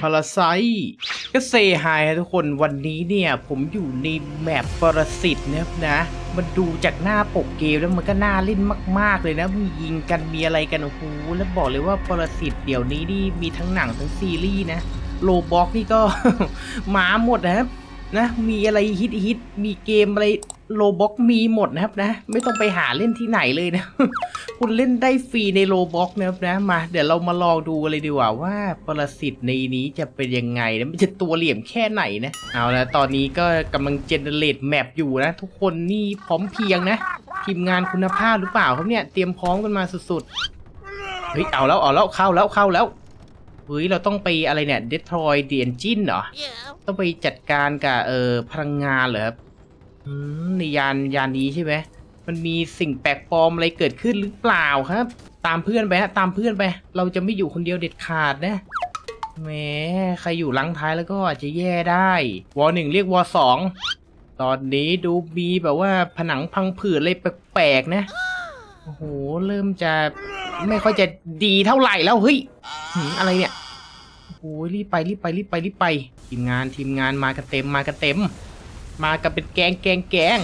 พาราไซก็เซฮายทุกคนวันนี้เนี่ยผมอยู่ในแมปปรสิตนะครับนะ มันดูจากหน้าปกเกมแล้วมันก็น่าเล่นมาก ๆ เลยนะ มียิงกันมีอะไรกันโอ้โหแล้วบอกเลยว่าปรสิตเดี๋ยวนี้นี่มีทั้งหนังทั้งซีรีส์นะโลบ็อกนี่ก็มาหมดนะครับนะ มีอะไรฮิตฮิตมีเกมอะไร โลบ็อกมีหมดนะครับนะ ไม่ต้องไปหาเล่นที่ไหนเลยนะ คุณเล่นได้ฟรีในโลบ็อกนะครับนะมา เดี๋ยวเรามาลองดูกันเลยดีกว่าว่าปรสิตในนี้จะเป็นยังไงนะมันจะตัวเหลี่ยมแค่ไหนนะ เอาละตอนนี้ก็กำลังเจเนเรตแมปอยู่นะ ทุกคนนี่พร้อมเพรียงนะ ทีมงานคุณภาพหรือเปล่าครับเนี่ยเตรียมพร้อมกันมาสุดๆเฮ้ยเอาแล้วเอาแล้วเข้าแล้วเข้าแล้วเฮ้ยเราต้องไปอะไรเนี่ย Detroit the Engine เหรอต้องไปจัดการกับเอ่อพลังงานเหรอครับ อืมในยานยานนี้ใช่ไหมมันมีสิ่งแปลกปลอมอะไรเกิดขึ้นหรือเปล่าครับ ตามเพื่อนไปฮะตามเพื่อนไป เราจะไม่อยู่คนเดียวเด็ดขาดนะแหมใครอยู่หลังท้ายแล้วก็อาจจะแย่ได้ วอหนึ่งเรียกวอสองตอนนี้ดูมีแบบว่าผนังพังผืดอะไรแปลกๆนะโอ้โหเริ่มจะไม่ค่อยจะดีเท่าไหร่แล้วเฮ้ยอะไรเนี่ยโอ้ยรีบไปรีบไปรีบไปรีบไป ทีมงานทีมงานมากันเต็มมากันเต็ม มากันเป็นแกงแกงแกง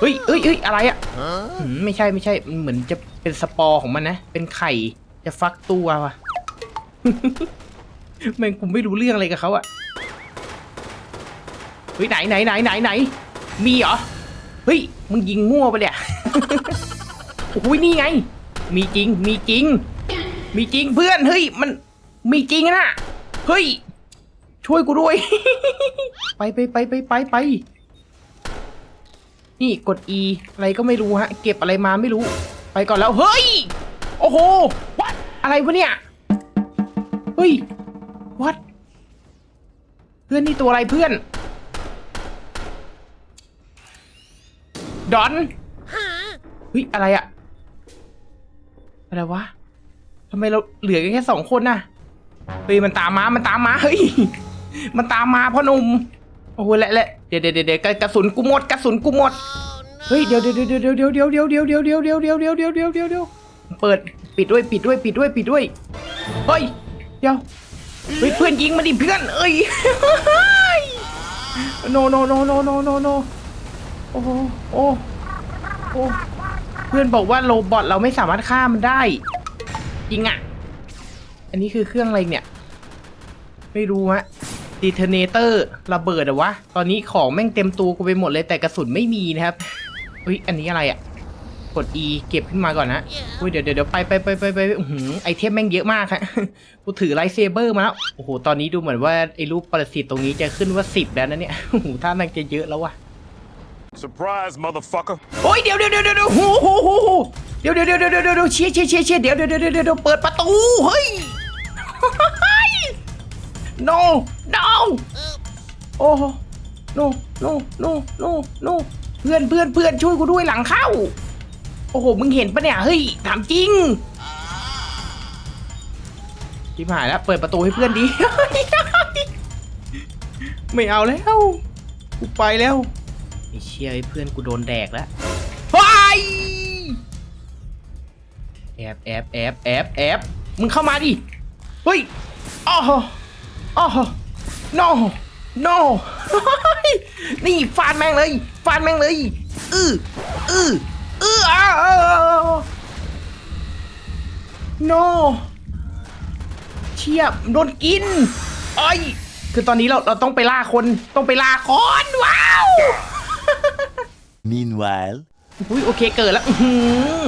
เฮ้ยเฮ้ยเฮ้ยอะไรอะ่ะหืมไม่ใช่ไม่ใช่มันเหมือนจะเป็นสปอร์ของมันนะ เป็นไข่ จะฟักตัวว่ะ แม่งผมไม่รู้เรื่องอะไรกับเขาอะเฮ้ยไหนไหนไหนไหนไหน มีเหรอ เฮ้ย มึงยิงมั่วไปเนี่ยโอ้ยนี่ไง มีจริง มีจริง มีจริงเพื่อน เฮ้ย มัน มีจริงนะ เฮ้ย ช่วยกูด้วย ไปไปไปไปไปไป นี่กด E อะไรก็ไม่รู้ฮะ เก็บอะไรมาไม่รู้ ไปก่อนแล้ว เฮ้ย โอ้โห what อะไรวะเนี่ย เฮ้ย what เพื่อนนี่ตัวอะไรเพื่อน ดอนเฮ้ย อะไรอะอะไรวะทำไมเราเหลือกันแค่สองคนน่ะ เฮ้ย มันตามมา มันตามมา เฮ้ย มันตามมาพ่อหนุ่ม อ้โหและและเดี๋ยวเดี๋ยวเดี๋ยวกระสุนกูหมดกระสุนกูหมดเฮ้ยเดี๋ยวเดี๋ยวเดี๋ยวเดี๋ยวเดี๋ยวเดี๋ยวเดี๋ยวเดี๋ยวเดี๋ยวเดี๋ยวเดี๋ยวเดี๋ยวเดี๋ยวเดี๋ยวเดี๋ยวเดี๋ยวเดี๋ยวเปิดปิดด้วยปิดด้วยปิดด้วยปิดด้วยเฮ้ยเดี๋ยวเฮ้ยเพื่อนยิงมาดิเพื่อนเอ้ยโนโนโนโนโนโนโนโอ้โหโอ้โอ้เพื่อนบอกว่าโรบอทเราไม่สามารถฆ่ามันได้จริงอะ อันนี้คือเครื่องอะไรเนี่ย ไม่รู้ฮะ ดีเทเนเตอร์ระเบิดอะวะ ตอนนี้ของแม่งเต็มตัวกูไปหมดเลยแต่กระสุนไม่มีนะครับอุ้ยอันนี้อะไรอะกด E เก็บขึ้นมาก่อนนะอุ้ยเดี๋ยวเดี๋ยวเดี๋ยวไปไปไปไปไปอื้อหือไอเทมแม่งเยอะมากฮะกูถือไลท์เซเบอร์มาแล้ว โอ้โห ตอนนี้ดูเหมือนว่าไอ้รูปปรสิตตรงนี้จะขึ้นว่าสิบแล้วนะเนี่ย โอ้โหท่านั่งจะเยอะแล้ววะ Surprise, motherfucker. โอ้ยเดี๋ยวเดี๋ยวเดี๋ยวเดี๋ยวโหโหโหโหเดี๋ยวเดี๋ยวเดี๋ยวเดี๋ยวเดี๋ยวเชียร์เชียร์เชียร์เชียร์เดี๋ยวเดี๋ยวเดี๋ยวเดี๋ยวเดี๋ยวเปิดประตู เฮ้ย no no โอ้ no no no no no เพื่อนเพื่อนเพื่อนช่วยกูด้วยหลังเข้า โอ้โห มึงเห็นปะเนี่ย เฮ้ย ถามจริงชิบหายแล้ว เปิดประตูให้เพื่อนดี ไม่เอาแล้ว กูไปแล้วไอ้เชี่ยไอ้เพื่อนกูโดนแดกแล้วว้ายแอบแอบแอบแอบแอบมึงเข้ามาดิ เฮ้ยอ้ออ้อ no no นี่ฟาดแม่งเลย ฟาดแม่งเลยอืออืออืออ้าว no เชี่ยโดนกินไอ้ยคือตอนนี้เราเราต้องไปล่าคนต้องไปล่าคนว้าว Meanwhile, อุ้ยโอเคเกิดแล้วอื้อหือ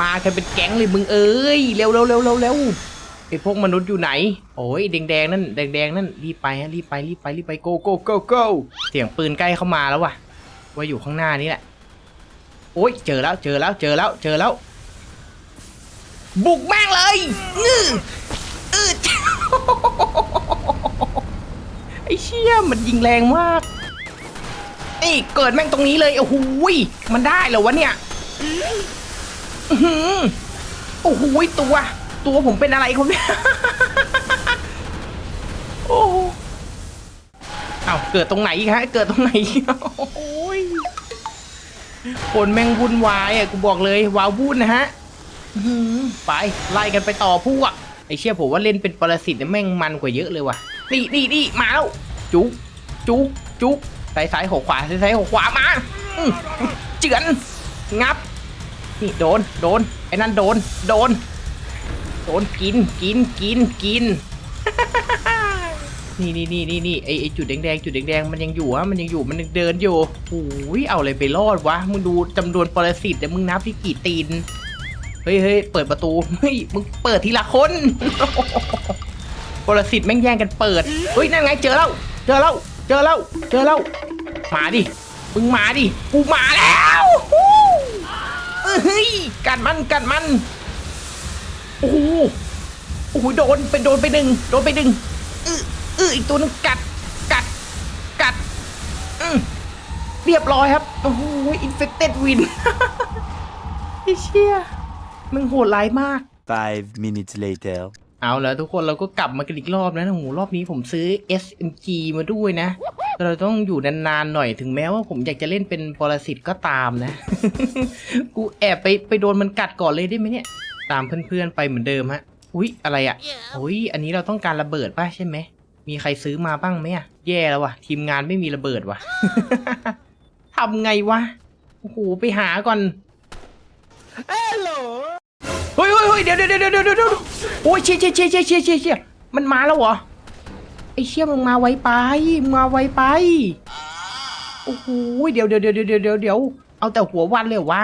มากันเป็นแก๊งเลยมึงเอ้ยเร็วเร็วเร็วเร็วเร็ว ไอพวกมนุษย์อยู่ไหน โอ้ยแดงแดงๆนั่นแดงแดงๆนั่นรีบไปฮะรีบไปรีบไปรีบไป go go go go เสียงปืนใกล้เข้ามาแล้วว่ะ ว่าอยู่ข้างหน้านี่แหละ โอ้ยเจอแล้วเจอแล้วเจอแล้วเจอแล้ว บุกแม่งเลยงื้ออืดไอ้เชี่ยมันยิงแรงมากนี่เกิดแม่งตรงนี้เลยโอ้โหยมันได้เหรอวะเนี่ยอือโอ้โหยตัว ตัวผมเป็นอะไรคนเนี่ยโอ้โหอ้าเกิดตรงไหนอีกฮะ เกิดตรงไหนโอ้ยคนแม่งวุ่นวายอะกูบอกเลยว้าวุ่นนะฮะไปไล่กันไปต่อพวกไอเชี่ยผมว่าเล่นเป็นปรสิตเนี่ยแม่งมันกว่าเยอะเลยว่ะนี่นี่นี่มาแล้วจุกจุกจุกซ้ายซ้ายหัวขวาซ้ายซ้ายหัวขวามาเจือนงับ นี่โดนโดนไอ้นั่นโดนโดน โดนกินกินกินกิน นี่นี่นี่นี่นี่ไอไอจุดแดงๆจุดแดงๆมันยังอยู่ฮะมันยังอยู่มันยังเดินอยู่โอ้ยเอาอะไรไปรอดวะมึงดูจำนวนปรสิตแต่มึงนับที่กี่ตีนเฮ้ยเฮ้ยเปิดประตูเฮ้ยมึงเปิดทีละคนปรสิตแม่งแย่งกันเปิดเฮ้ยนั่นไงเจอแล้วเจอแล้วเจอแล้วเจอแล้วมาดิมึงมาดิกูมาแล้วเฮ้ยกัดมันกัดมัน โอ้โหโอ้โหโดนเป็นโดนไปหนึ่งโดนไปหนึ่งอืออืออีกตัวหนึงกัดกัดกัดอืมเรียบร้อยครับ โอ้โหอินเฟคเต็ดวินไอ้เชี่ยมึงโหดร้ายมาก Five minutes later. เอาแล้วทุกคนเราก็กลับมากันอีกรอบนะโอ้โหรอบนี้ผมซื้อ SMG มาด้วยนะ เราต้องอยู่นานๆหน่อยถึงแม้ว่าผมอยากจะเล่นเป็นปรสิตก็ตามนะ กูแอบไปไปโดนมันกัดก่อนเลยได้ไหมเนี่ย ตามเพื่อนๆไปเหมือนเดิมฮะ อุ๊ย อะไรอะ่ะอุ๊ยอันนี้เราต้องการระเบิดป่ะใช่ไหม มีใครซื้อมาบ้างไหมอะแย่แล้ววะทีมงานไม่มีระเบิดวะทำไงวะ โอ้โห ไปหาก่อนเฮ้ยเฮ้ยเฮ้ยเดี๋ยวเดี๋ยวเดี๋ยวเดี๋ยวเดี๋ยวเดี๋ยวโอ้ยเชี่ยเชี่ยเชี่ยเชี่ยเชี่ยเชี่ยเชี่ยมันมาแล้วเหรอ ไอ้เชี่ยมึงมาไวไปมึงมาไวไป โอ้โหเดี๋ยวเดี๋ยวเดี๋ยวเดี๋ยวเดี๋ยวเดี๋ยวเอาแต่หัววันเลยเหรอวะ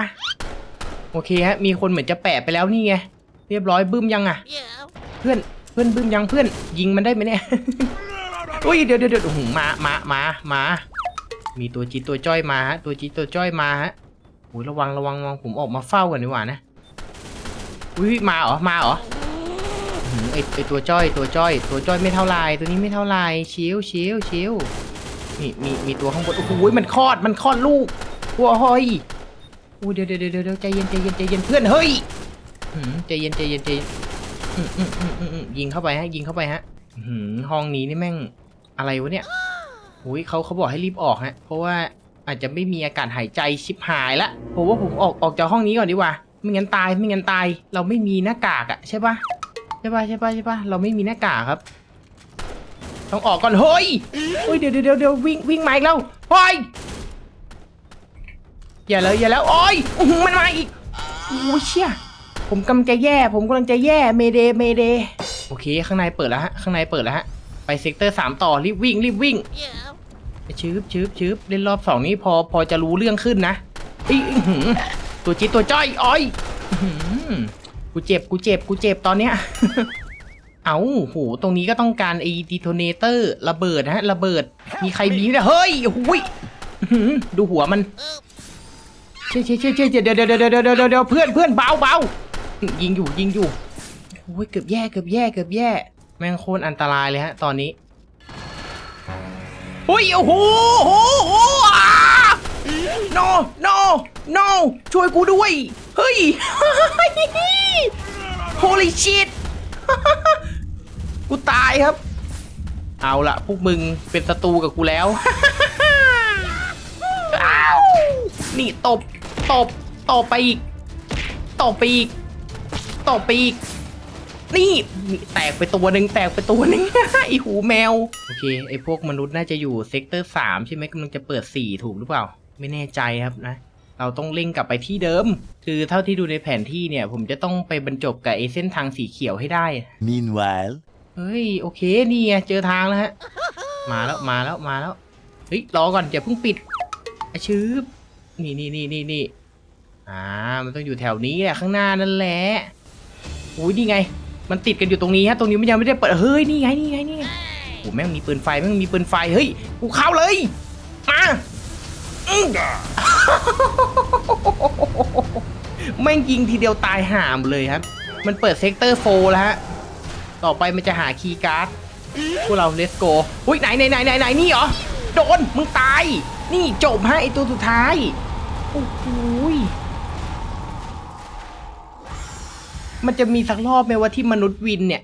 โอเคฮะมีคนเหมือนจะแปะไปแล้วนี่ไงเรียบร้อยบึ้มยังอะ เพื่อนเพื่อนบึ้มยังเพื่อน ยิงมันได้ไหมเนี่ยอุ้ยเดี๋ยวเดี๋ยวเดี๋ยวโอ้โหมามามามามีตัวจีดตัวจ้อยมาฮะตัวจีดตัวจ้อยมาฮะโอ้ยระวังระวังระวังผมออกมาเฝ้ากันดีกว่านะอุ้ยมาเหรอมาเหรอหืมไอไอตัวจ้อยตัวจ้อย ตัวจ้อยไม่เท่าไรตัวนี้ไม่เท่าไรชิวชิวชิวนี่มีมีตัวข้างบนโอ้โหมันคลอดมันคลอดลูกวัวหอย อุ้ยเดี๋ยวเดี๋ยวเดี๋ยวใจเย็นใจเย็นใจเย็นเพื่อนเฮ้ยใจเย็นใจเย็นใจเย็นยิงเข้าไปฮะ ยิงเข้าไปฮะห้องนี้นี่แม่งอะไรวะเนี่ยอุ้ยเขาเขาบอกให้รีบออกฮะ เพราะว่าอาจจะไม่มีอากาศหายใจชิบหายละผมว่าผมออกออกจากห้องนี้ก่อนดีกว่า ไม่งั้นตายไม่งั้นตาย เราไม่มีหน้ากากอะใช่ปะใช่ปะใช่ปะใช่ปะเราไม่มีหน้ากากครับ ต้องออกก่อนเฮ้ยเฮ้ยเดี๋ยวเดี๋ยวเดี๋ยวเดี๋ยววิ่งวิ่งมาอีกแล้วเฮ้ย อย่าเลยอย่าแล้วโอ้ยอื้อหือมันมาอีกโอ้ยเชี่ยผมกำลังจะแย่ ผมกำลังจะแย่เมเดเมเดโอเค ข้างในเปิดแล้วฮะข้างในเปิดแล้วฮะไปเซกเตอร์สามต่อรีบวิ่งรีบวิ่งชืบชืบชืบเล่นรอบสองนี้พอพอจะรู้เรื่องขึ้นนะอีอื้อหือตัวจี๊ดตัวจ้อยอ้อยอื้อหือกูเจ็บกูเจ็บกูเจ็บตอนเนี้ย เอาโห ตรงนี้ก็ต้องการไอ้ดีโทเนเตอร์ระเบิดนะฮะ ระเบิด มีใครมีเนี่ยเฮ้ยหุยอื้อหือดูหัวมัน เชี่ยเชี่ยเชี่ยเชี่ยเดี๋ยวเดี๋ยวเดี๋ยวเดี๋ยวเดี๋ยวเดี๋ยวเพื่อนเพื่อนเบาเบายิงอยู่ยิงอยู่โอ้ยเกือบแย่เกือบแย่เกือบแย่ แม่งโคตรอันตรายเลยฮะ ตอนนี้โอ้ยโอ้โหโอ้โหอ่า no no no ช่วยกูด้วย เฮ้ย holy shit กูตายครับ เอาละพวกมึงเป็นศัตรูกับกูแล้ว นี่ตบ ตบตบไปอีกตบไปอีกตบไปอีกนี่นี่แตกไปตัวหนึ่งแตกไปตัวหนึ่ง ไอหูแมว โอเค ไอพวกมนุษย์น่าจะอยู่เซกเตอร์สามใช่ไหมกำลังจะเปิดสี่ถูกหรือเปล่า ไม่แน่ใจครับนะ เราต้องเล่งกลับไปที่เดิม คือเท่าที่ดูในแผนที่เนี่ย ผมจะต้องไปบรรจบกับไอเส้นทางสีเขียวให้ได้ Meanwhile. เฮ้ย โอเค นี่ไงเจอทางแล้วฮะ มาแล้วมาแล้วมาแล้ว เฮ้ย รอก่อนอย่าเพิ่งปิดอะชืบนี่นี่นี่นี่นี่ อ่า มันต้องอยู่แถวนี้แหละข้างหน้านั่นแหละอุ้ยนี่ไง มันติดกันอยู่ตรงนี้ฮะ ตรงนี้มันยังไม่ได้เปิด เฮ้ย นี่ไง นี่ไง นี่ไงโอ้แม่งมีปืนไฟ แม่งมีปืนไฟ เฮ้ย กูเข้าเลย มาอื้อแม่งยิงทีเดียวตายห่ามเลยครับ มันเปิดเซกเตอร์โฟแล้วฮะ ต่อไปมันจะหาคีย์การ์ด พวกเราเลสโกอุ้ยไหนไหนไหนไหนไหนนี่เหรอ โดน มึงตาย นี่จบฮะไอตัวสุดท้าย โอ้โห มันจะมีสักรอบไหมว่าที่มนุษย์วินเนี่ย